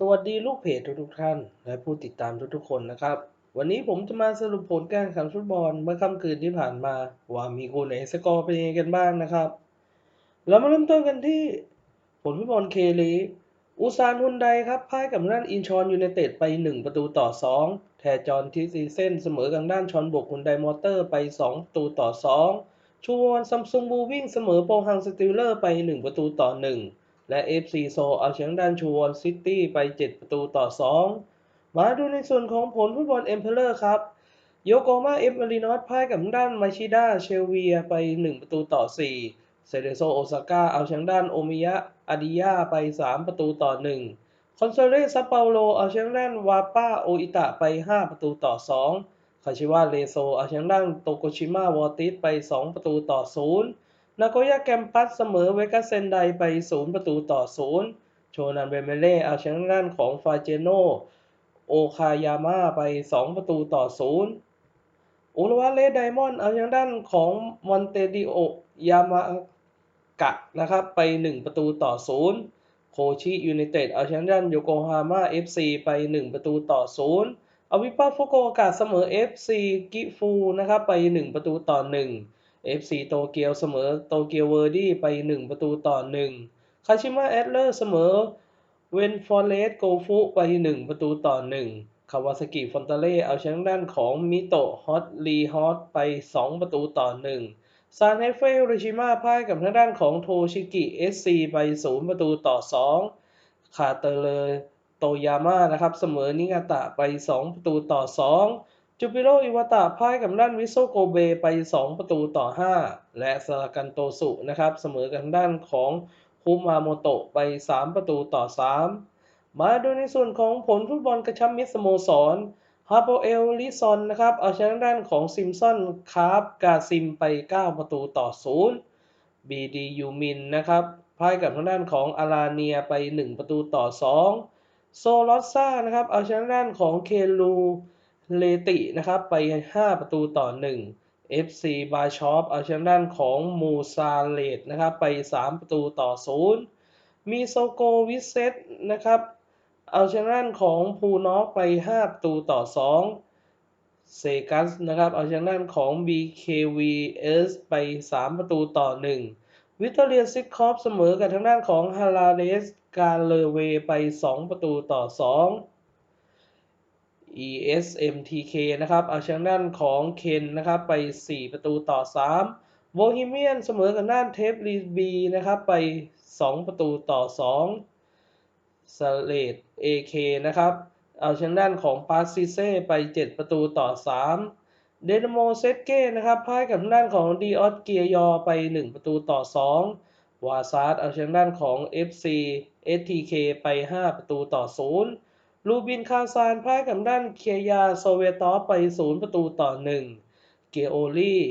สวัสดีลูกเพจทุกๆท่าน และผู้ติดตามทุกๆคนนะครับ วันนี้ผมจะมาสรุปผลการแข่งขันฟุตบอลเมื่อค่ำคืนที่ผ่านมา ว่ามีคู่ไหนสกอร์เป็นยังไงกันบ้างนะครับ เรามาเริ่มต้นกันที่ผลฟุตบอลเคลีอุซานฮุนไดครับพ่ายกับด้านอินชอนยูไนเต็ดไป 1 ประตูต่อ 2 แทจอนทีซีเซนเสมอกับด้านชอนบกฮุนไดมอเตอร์ไป 2 ประตูต่อ 2 ชูวอนซัมซุงบูวิ่งเสมอโปฮังสติลเลอร์ไป 1 ประตูต่อ 1 และ FC โซเอาชนะด้านชูวอนซิตี้ไป 7 ประตูต่อ 2 มาดูในส่วนของผลฟุตบอลเอ็มเพลเลอร์ครับ โยโกมาเอฟมารินอสพ่ายกับด้านมาชิดาเชลเวียไป 1 ประตูต่อ 4 เซเดโซโอซาก้าเอาชนะด้านโอมิยะอาดิยาไป 3 ประตูต่อ 1 คอนโซเลซัปเปาโลเอาชนะด้านวาป้าโออิตะไป 5 ประตูต่อ 2 คาชิวาเลโซเอาชนะด้านโตโกชิมาวอติสไป 2 ประตูต่อ 0 นาโกย่าแกมปัสเสมอเวกาเซนไดไป 0 ประตูต่อ 0 โชนันเบเมเล่เอาชนะด้านของฟาเจโนโอคายาม่าไป 2 ประตูต่อ 0 อุลวาเลไดมอนด์เอาชนะด้านของมอนเตดิโอยามากะนะครับไป 1 ประตูต่อ 0 โคชิยูไนเต็ดเอาชนะด้านโยโกฮาม่า FC ไป 1 ประตูต่อ 0 อวิปาฟุโกโอกาเสมอ FC กิฟูนะครับไป 1 ประตูต่อ 1 FC โตเกียวเสมอโตเกียวเวอร์ดี้ไป 1 ประตูต่อ 1 คาชิมะแอดเลอร์เสมอเวนฟอร์เรสโกฟุไป 1 ประตูต่อ 1 คาวาซากิฟอนตาเล่เอาชนะด้านของมิโตะฮอตลีฮอตไป 2 ประตูต่อ 1 ซานเฮเฟริชิมาพ่ายกับทางด้านของโทชิกิเอสซีไป 0 ประตูต่อ 2 คาเตเลโตยาม่านะครับเสมอนิงาตะไป 2 ประตูต่อ 2 จูปิโรอิวาตะพ่ายกับด้านวิโซโกเบไป 2 ประตูต่อ 5 และซากันโตสุนะครับ เสมอกับด้านของคุมาโมโตะไป 3 ประตูต่อ 3 มาดูในส่วนของผลฟุตบอลกระชับมิตรสโมสรฮาโปเอลลิซอนนะครับ เอาชนะด้านของซิมซอนคาร์ฟกาซิมไป 9 ประตูต่อ0บีดียูมินนะครับพ่ายกับทางด้านของอาราเนียไป 1 ประตูต่อ 2 โซลอสซ่านะครับ เอาชนะด้านของเคลู เลตินะครับไป 5 ประตูต่อ 1 FC บาชอปเอาชนะด้านของมูซาเลตนะครับไป 3 ประตูต่อ 0 มีโซโกวิเซตนะครับเอาชนะด้านของพูนอกไป 5 ประตูต่อ 2 เซกัสนะครับเอาชนะด้านของ BKVS ไป 3 ประตูต่อ 1 วิตเตอเรียซิคอฟเสมอกับทางด้านของฮาราเดสกาเลเวไป 2 ประตูต่อ 2 ESMTK นะครับ เอาชนะด้านของเคนนะครับไป 4 ประตูต่อ 3 โบฮีเมียนเสมอกับด้านเทปลีบีนะครับไป 2 ประตูต่อ 2สเลด AK นะครับ เอาชนะด้านของปาซิเซ่ไป 7 ประตูต่อ 3 เดนโมเซตเก้นะครับพ่ายกับด้านของดีออสเกียยอไป 1 ประตูต่อ 2 วาซาร์เอาชนะด้านของ FC STK ไป 5 ประตูต่อ 0 ลูบินคาซานพ่ายกับด้านเคียยาโซเวตอฟไป 0 ประตูต่อ 1 เกโอลี่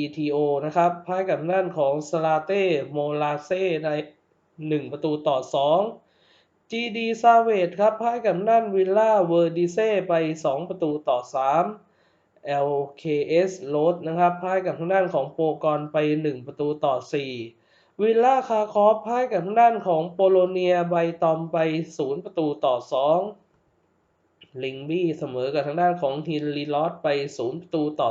ETO นะครับพ่ายกับด้านของสลาเต้โมลาเซ่ใน 1 ประตูต่อ2 GD ซาเวตครับพ่ายกับด้านวิลล่าเวอร์ดิเซ่ไป 2 ประตูต่อ 3 LKS โรดนะครับพ่ายกับทางด้านของโปรกอนไป 1 ประตูต่อ 4 วิลล่าคาคอฟพ่ายกับทางด้านของโปโลเนียไบตอมไป 0 ประตูต่อ 2 ลิงบี้เสมอกับทางด้านของฮินลีลอสไป 0 ประตูต่อ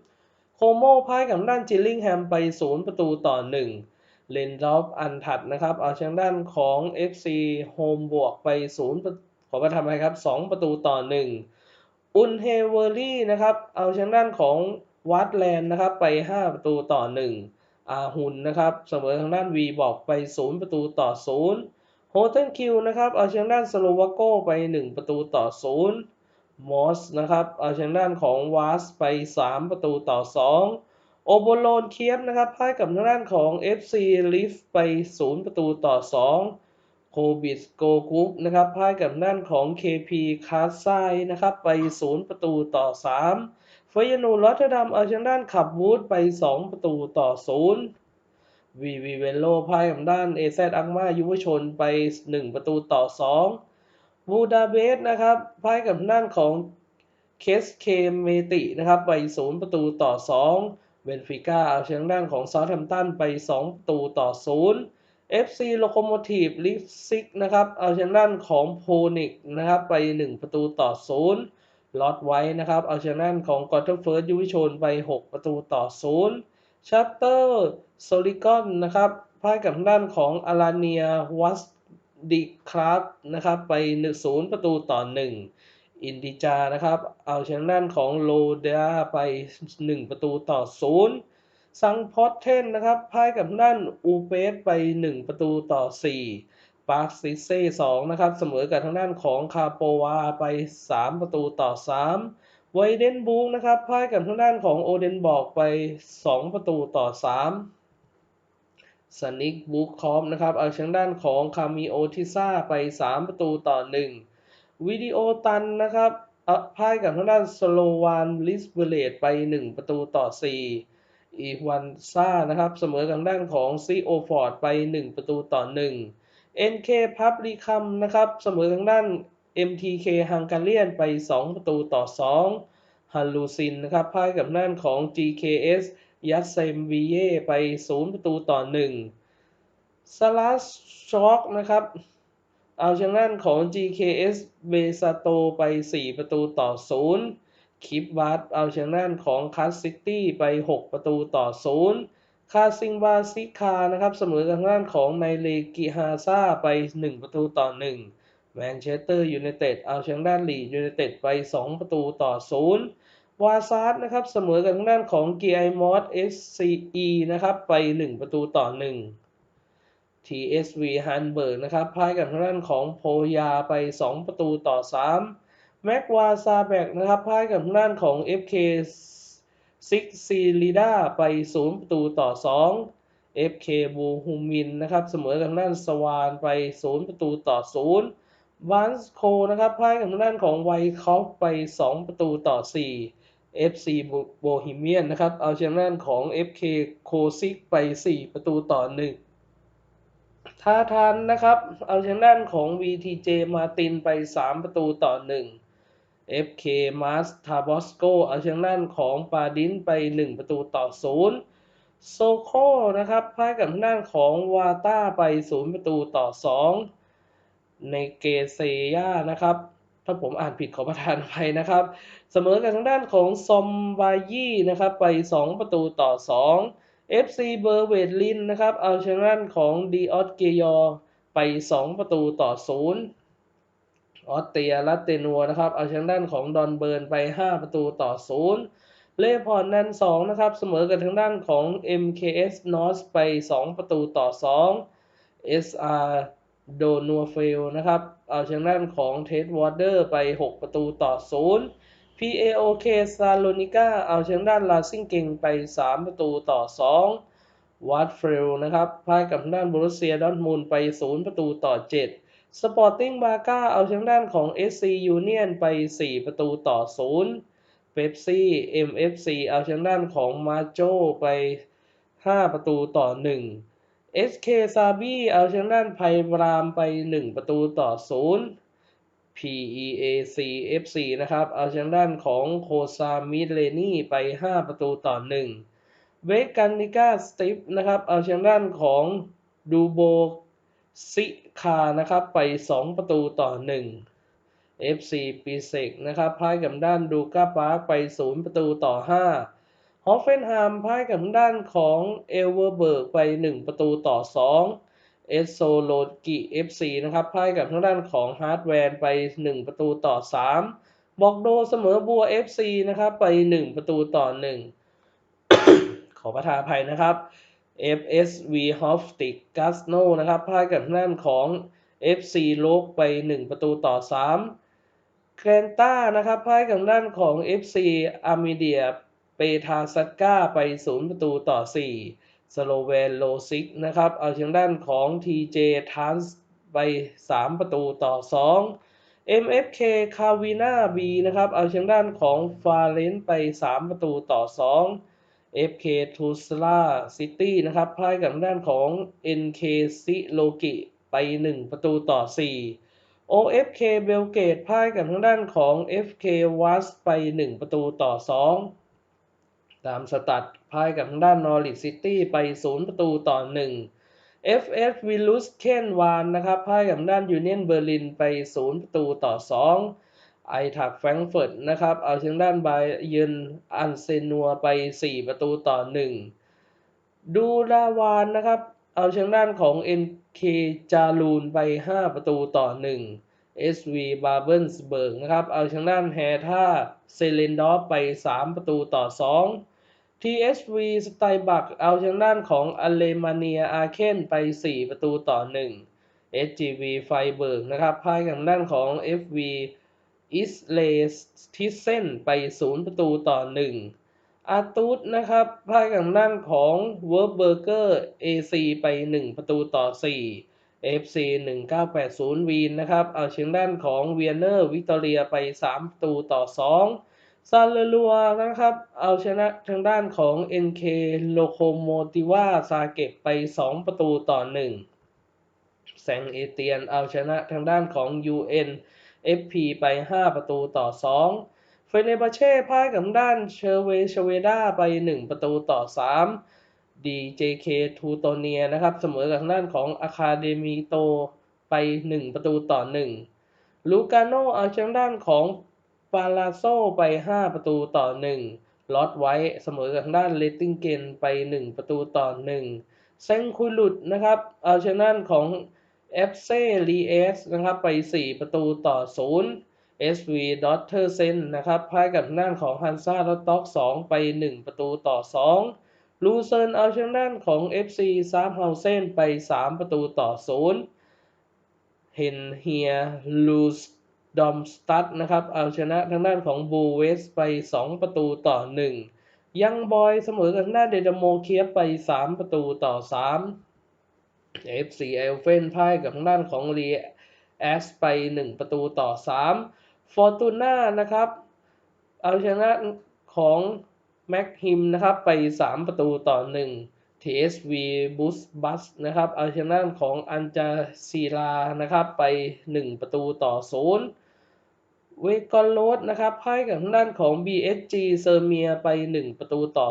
0 โคโมพ่ายกับด้านจิลลิงแฮมไป 0 ประตูต่อ 1 เลนดอฟอันถัดนะครับ เอาชนะด้านของ FC โฮมบวกไป 0 ขอประทำไมครับ 2 ประตูต่อ 1 อุนเฮเวอรี่นะครับ เอาชนะด้านของวัตแลนด์นะครับไป 5 ประตูต่อ 1 อาหุนนะครับ เสมอทางด้าน V บอกไป 0 ประตูต่อ 0 โฮเทนคิวนะครับเอาชนะด้านสโลวาโกไป 1 ประตูต่อ 0 มอสนะครับเอาชนะด้านของวาสไป 3 ประตูต่อ 2 โอโบโลนเคียฟนะครับพ่ายกับทางด้านของ FC ลิฟไป 0 ประตูต่อ 2 โคบิสโกกุ๊ปนะครับพ่ายกับด้านของ KP คาร์ไซนะครับไป 0 ประตูต่อ 3 เฟยนูรอตเทอร์ดัมเอาชนะด้านขับวูดไป 2 ประตูต่อ 0 วีวีเวนโลพ่ายกับด้านเอเซอังมายุวชนไป 1 ประตูต่อ 2 บูดาเบสนะครับพ่ายกับด้านของเคสเคเมตินะครับไป 0 ประตูต่อ 2 เบนฟิก้าเอาชนะด้านของซาท์แฮมป์ตันไป 2 ประตูต่อ 0 FC Locomotive Leipzig นะครับเอาชนะด้านของโพนิกนะครับไป 1 ประตูต่อ 0ลอตไว้นะครับเอาชนะด้านของกอร์เทเฟิร์สยูวิชนไป 6 ประตูต่อ 0ชัตเตอร์ โซลิกอนนะครับพ่ายกับทางด้านของอาราเนียวัสดิคราฟนะครับไป1ประตูต่อ1อินดิจานะครับ เอาชนะด้านของโลเดาไป 1 ประตูต่อ0ซังพอตเทนนะครับพ่ายกับด้านอูเปสไป 1 ประตูต่อ4ปาร์คซิเซ่2นะครับ เสมอกับทางด้านของคาโปวาไป 3 ประตูต่อ3ไวเดนบูงนะครับพ่ายกับทางด้านของโอเดนบอกไป 2 ประตูต่อ 3 สนิกบูคอมนะครับเอาชนะด้านของคามิโอทิซ่าไป 3 ประตูต่อ 1 วิดีโอตันนะครับเอาพ่ายกับทางด้านสโลวานลิสเบเลตไป 1 ประตูต่อ 4 อีวันซ่านะครับเสมอกับด้านของซีโอฟอร์ดไป 1 ประตูต่อ 1 NK พับรีคัมนะครับเสมอทางด้าน MTK ฮังการีนไป 2 ประตูต่อ 2ฮัลลูซินนะครับพ่ายกับด้านของ GKS ยัตเซมวีเย่ไป 0 ประตูต่อ1สลัสช็อกนะครับ เอาชนะของ GKS เบซาโตไป 4 ประตูต่อ 0 คิปวัดเอาชนะของคัสซิตี้ไป 6 ประตูต่อ 0 คาซิงบาซิคานะครับ เสมอทางด้านของไนเลกิฮาซาไป 1 ประตูต่อ 1 แมนเชสเตอร์ยูไนเต็ดเอาชนะด้านลียูไนเต็ดไป 2 ประตูต่อ 0 วาซาร์นะครับเสมอกับทางด้านของกีไอมอสเอสซีนะครับไป 1 ประตูต่อ 1 TSV ฮันเบิร์กนะครับพ่ายกับทางด้านของโพยาไป 2 ประตูต่อ 3 แม็กวาซาแบกนะครับพ่ายกับทางด้านของ FK ซิกซีลีดาไป 0 ประตูต่อ 2 FK บูฮูมินนะครับเสมอกับทางด้านสวานไป 0 ประตูต่อ0วันสโคนะครับพ่ายกับทางด้านของไวคอฟไป 2 ประตูต่อ 4 FC โบฮีเมียนนะครับ เอาชนะด้านของ FK โคซิกไป 4 ประตูต่อ 1 ท่าทันนะครับ เอาชนะด้านของ VTJ มาตินไป 3 ประตูต่อ 1 FK Mas t a b o s c o เอาชนะด้านของปาดินไป 1 ประตูต่อ 0 โซโคนะครับพ่ายกับทางด้านของวาต้าไป 0 ประตูต่อ 2 ในเกเซย่านะครับ ถ้าผมอ่านผิดขอประทานไปนะครับ เสมอกับทางด้านของซอมบายี่นะครับไป 2 ประตูต่อ 2 FC เบอร์เวดลินนะครับเอาชนะด้านของดีออสเกยอไป 2 ประตูต่อ 0 ออสเตรียลัตเตนัวนะครับเอาชนะด้านของดอนเบิร์นไป 5 ประตูต่อ 0 เลพอนนัน2นะครับเสมอกับทางด้านของ MKS n o r t h ไป 2 ประตูต่อ 2 SR โดนัวเฟลนะครับ เอาชนะด้านของเทสวอเตอร์ไป 6 ประตูต่อ 0 PAOK ซาโลนิก้าเอาชนะด้านลาซิงเกงไป 3 ประตูต่อ 2 วัตเฟลนะครับพ่ายกับทางด้านบรูเซียดอนมูลไป 0 ประตูต่อ 7 สปอร์ติ้งบาก้าเอาชนะด้านของ SC Union ไป 4 ประตูต่อ 0เ e ปซี่ MFC เอาชนะด้านของมาโจไป 5 ประตูต่อ 1 SK ซาบีเอาชนะด้านไพบรามไป 1 ประตูต่อ 0 PEAC FC นะครับ เอาชนะด้านของโคซามิเลนี่ไป 5 ประตูต่อ 1 เวกันนิก้าสติฟนะครับ เอาชนะด้านของดูโบซิคานะครับไป 2 ประตูต่อ 1 FC ปีเซกนะครับพ่ายกับด้านดูก้าปาร์กไป 0 ประตูต่อ 5 ฮอฟเฟนฮามพ่ายกับด้านของเอเวอร์เบิร์กไป 1 ประตูต่อ 2 เอสโซโลกิ FC นะครับพ่ายกับทางด้านของฮาร์ดแวร์ไป 1 ประตูต่อ 3 บอกโดเสมอบัว FC นะครับไป 1 ประตูต่อ 1 ขอประทานภัยนะครับ FSV h o f s t i c g a s n o นะครับพ่ายกับทางด้านของ FC โลกไป 1 ประตูต่อ 3 แกรนต้านะครับพ่ายกับด้านของ FC อาร์มิเดีย เปทาซักกาไป 0 ประตูต่อ 4 สโลเวนโลซิกนะครับ เอาทางด้านของ TJ t a n s ไป 3 ประตูต่อ 2 MFK คาวินาบีนะครับ เอาทางด้านของฟาเรนไป 3 ประตูต่อ 2 FK t u s l a City นะครับพ่ายกับด้านของ NK ซิโลกิไป 1 ประตูต่อ 4 OFK เบลเกตพ่ายกับทางด้านของ FK w a s ไป 1 ประตูต่อ 2 ตามสตัดพ่ายกับทางด้านนอริทซิตี้ไป 0 ประตูต่อ 1 FS วิลุสเคนวานนะครับพ่ายกับด้านยูเนียนเบอร์ลินไป 0 ประตูต่อ 2 ไอทักแฟรงเฟิร์ตนะครับเอาชนะด้านไบเยนอันเซนัวไป 4 ประตูต่อ 1 ดูราวานนะครับเอาชนะด้านของ NK จารูนไป 5 ประตูต่อ 1 SV บาเบิลสเบิร์กนะครับ เอาชนะด้านแฮท่าเซเลนดอฟไป 3 ประตูต่อ 2 TSV สไตบักเอาชนะด้านของอเลมาเนียอาเคนไป 4 ประตูต่อ 1 SGV ไฟเบิร์กนะครับพ่ายกับด้านของ FV อิสเลสทิเซนไป 0 ประตูต่อ 1 อาตูดนะครับพ่ายกับด้านของเวิร์บเบอร์เกอร์ AC ไป 1 ประตูต่อ 4 FC 1980วีนนะครับ เอาชนะด้านของเวียนเนอร์วิกตอเรียไป 3 ประตูต่อ 2 ซาเลลัวนะครับ เอาชนะทางด้านของ NK โลโคโมติวาซาเก็บไป 2 ประตูต่อ 1 แซงเอเตียนเอาชนะทางด้านของ UN FP ไป 5 ประตูต่อ 2 เฟเนบาเช่พ่ายกับด้านเชเวเชเวดาไป 1 ประตูต่อ 3 DJK ทูโตเนียนะครับ เสมอกับทางด้านของอาคาเดมีโตไป 1 ประตูต่อ 1 ลูกาโนเอาชนะด้านของาลาโซไป 5 ประตูต่อ 1ลอตไว้เสมอกับทางด้านเลติงเกนไป 1 ประตูต่อ 1 เซงคุลุดนะครับ เอาชนะด้านของเอฟเซลีเอสนะครับไป 4 ประตูต่อ 0 SV d o t t e r s e n นะครับพ่ายกับทางด้านของฮันซาลอตต็อก2ไป 1 ประตูต่อ 2 ลูเซิร์นเอาชนะด้านของ FC ซาร์เฮาเซนไป 3 ประตูต่อ 0เฮนเฮียลูส ดอมสตัดนะครับเอาชนะทางด้านของบูเวสไป 2 ประตูต่อ 1 ยังบอยเสมอกับทางด้านเดดโมเคียไป 3 ประตูต่อ 3 FC เอลเฟนพ่ายกับทางด้านของรีแอสไป 1 ประตูต่อ 3 ฟอร์ตูน่านะครับเอาชนะของแม็กฮิมนะครับไป 3 ประตูต่อ 1 TSV บูสบัสนะครับเอาชนะของอันจาซีลานะครับไป 1 ประตูต่อ 0 เวกอนโรดนะครับพ่ายกับทางด้านของ BSG เซอร์เมียไป 1 ประตูต่อ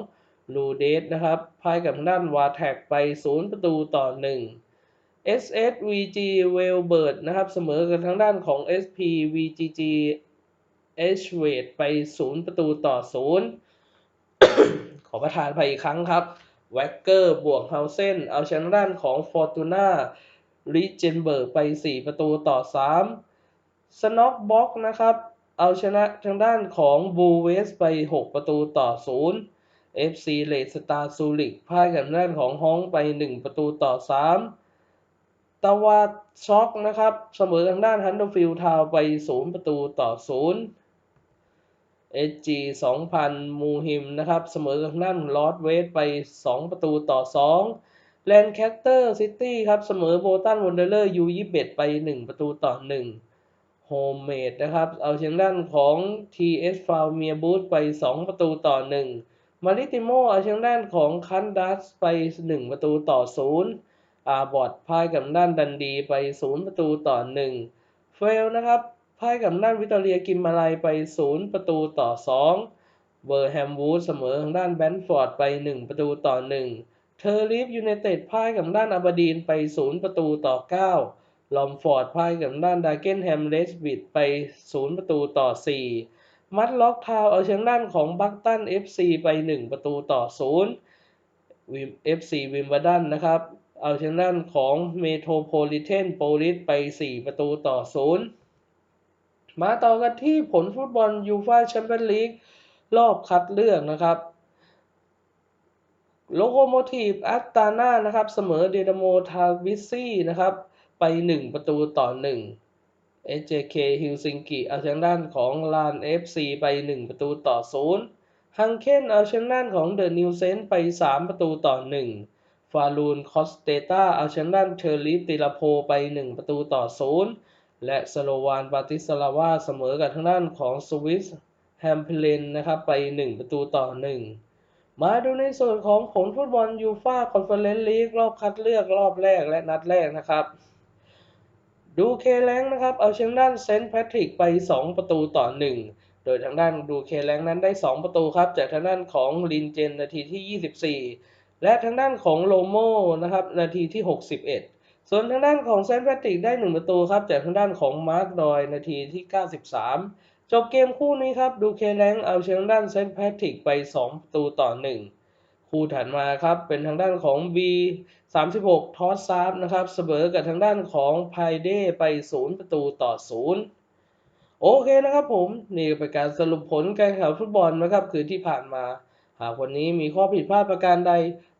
2ลูเดสนะครับพ่ายกับทางด้านวาแท็กไป 0 ประตูต่อ 1 SSVG เวลเบิร์ดนะครับเสมอกับทางด้านของ SP VGG H w a i t ไป 0 ประตูต่อ 0 ขอประทานไปอีกครั้งครับแวกเกอร์บวกเฮาเซนเอาชนะด้านของฟอร์ตูน่าริเจนเบิร์กไป 4 ประตูต่อ 3 สน็อกบ็อกนะครับ เอาชนะทางด้านของบูเวสไป 6 ประตูต่อ 0 FC เลสตาร์ซูริกพ่ายกับด้านของฮ้องไป 1 ประตูต่อ 3ตาวาช็อกนะครับ เสมอทางด้านฮันเดอร์ฟิลทาวไป 0 ประตูต่อ0 SG 2000มูฮิมนะครับ เสมอกับทางด้านลอสเวสไป 2 ประตูต่อ2แลนแคสเตอร์ซิตี้ครับ เสมอโบตันวันเดอร์ยูยี่เไป 1 ประตูต่อ 1 โฮมเมดนะครับ เอาเชนะด้านของ TS f a l m i e r b o o t ไป 2 ประตูต่อ 1 มาริติโมเอาเชนะด้านของคันดัสไป 1 ประตูต่อ 0อาบอดพ่ายกับด้านดันดีไป 0 ประตูต่อ 1 เฟลนะครับพ่ายกับด้านวิตอเรียกิมมาลายไป 0 ประตูต่อ 2 เบอร์แฮมวูดเสมอทางด้านแบนฟอร์ดไป 1 ประตูต่อ 1 เทอร์ลิฟยูไนเต็ดพ่ายกับด้านอาบดีนไป 0 ประตูต่อ 9 ลอมฟอร์ดพ่ายกับด้านดาเกนแฮมเลสบิดไป 0 ประตูต่อ 4 มัดล็อกทาวเอาชนะด้านของบัคตัน FC ไป 1 ประตูต่อ 0 วิม FC วิมบดันนะครับ เอาชนะด้านของเมโทรโพลิเทนโปลิสไป 4 ประตูต่อ 0 มาต่อกันที่ผลฟุตบอลยูฟ่าแชมเปี้ยนลีกรอบคัดเลือกนะครับโลโคโมทีฟอัตตานานะครับ เสมอเดนโมทาวิซี่นะครับ ไป 1 ประตูต่อ 1 SJK ฮิลซิงกิเอาชนะด้านของลาน FC ไป 1 ประตูต่อ 0 ฮังเคนเอาชนะด้านของเดอะนิวเซนไป 3 ประตูต่อ 1 ฟาลูนคอสเตตาเอาชนะด้านเชอร์ลิฟติลาโพไป 1 ประตูต่อ 0 และสโลวานปาติสลาวาเสมอกับทางด้านของสวิสแฮมเพลนนะครับไป 1 ประตูต่อ 1มาดูในส่วนของผลฟุตบอลยูฟ่าคอนเฟอเรนซ์ลีกรอบคัดเลือกรอบแรกและนัดแรกนะครับ ดูเคแลงนะครับ เอาชนะด้านเซนต์แพทริกไป 2 ประตูต่อ 1 โดยทางด้านดูเคแลงนั้นได้ 2 ประตูครับจากทางด้านของลินเจนนาทีที่ 24 และทางด้านของโลโมนะครับนาทีที่ 61 ส่วนทางด้านของเซนต์แพตริกได้ 1 ประตูครับจากทางด้านของมาร์คดอยนาทีที่ 93 จบเกมคู่นี้ครับดูเคแลงเอาชนะด้านเซนต์แพตริกไป 2 ประตูต่อ 1 คู่ถัดมาครับเป็นทางด้านของ B 36ทอสซาร์นะครับเสมอกับทางด้านของไพเดไป 0 ประตูต่อ 0 โอเคนะครับผม นี่เป็นการสรุปผลการแข่งขันฟุตบอลนะครับ คือที่ผ่านมา หากวันนี้มีข้อผิดพลาดประการใด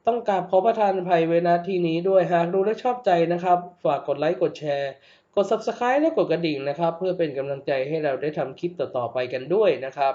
ต้องกราบขอประทานภัยไว้ณที่นี้ด้วยหากดูและชอบใจนะครับ ฝากกดไลค์กดแชร์ กด Subscribe และกดกระดิ่งนะครับ เพื่อเป็นกำลังใจให้เราได้ทำคลิปต่อๆไปกันด้วยนะครับ